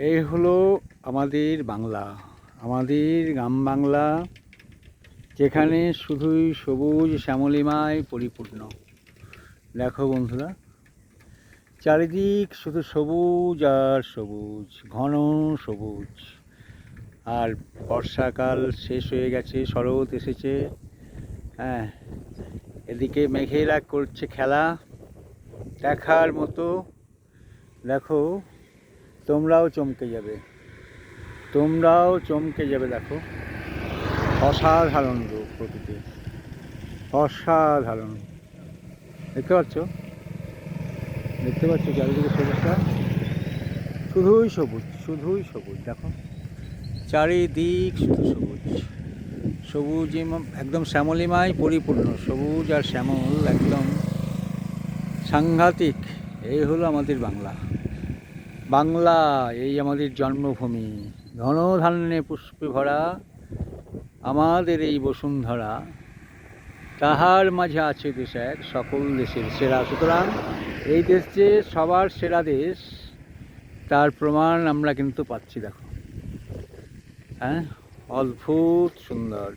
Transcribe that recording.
এই হলো আমাদের বাংলা। আমাদের গ্রাম বাংলা, যেখানে শুধুই সবুজ শ্যামলিমায় পরিপূর্ণ। দেখো বন্ধুরা, চারিদিক শুধু সবুজ আর সবুজ, ঘন সবুজ। আর বর্ষাকাল শেষ হয়ে গেছে, শরৎ এসেছে। হ্যাঁ এদিকে মেঘেরা করছে খেলা। দেখার মতো, দেখো। তোমরাও চমকে যাবে। তোমরাও চমকে যাবে, দেখো। অসাধারণ রূপ প্রকৃতি অসাধারণ। দেখতে পাচ্ছ? দেখতে পাচ্ছ চারিদিকে সবুজটা? শুধুই সবুজ শুধুই সবুজ, দেখো। চারিদিক শুধু সবুজ। সবুজ একদম শ্যামলিমায় পরিপূর্ণ, সবুজ আর শ্যামল, একদম সাংঘাতিক। এই হলো আমাদের বাংলা। বাংলা, এই আমাদের জন্মভূমি। ধনধান্যে পুষ্পে ভরা আমাদের এই বসুন্ধরা। তাহার মাঝে আছে দেশ এক, সকল দেশের সেরা। সুতরাং এই দেশ যে সবার সেরা দেশ, তার প্রমাণ আমরা কিন্তু পাচ্ছি, দেখো। হ্যাঁ? অদ্ভুত সুন্দর।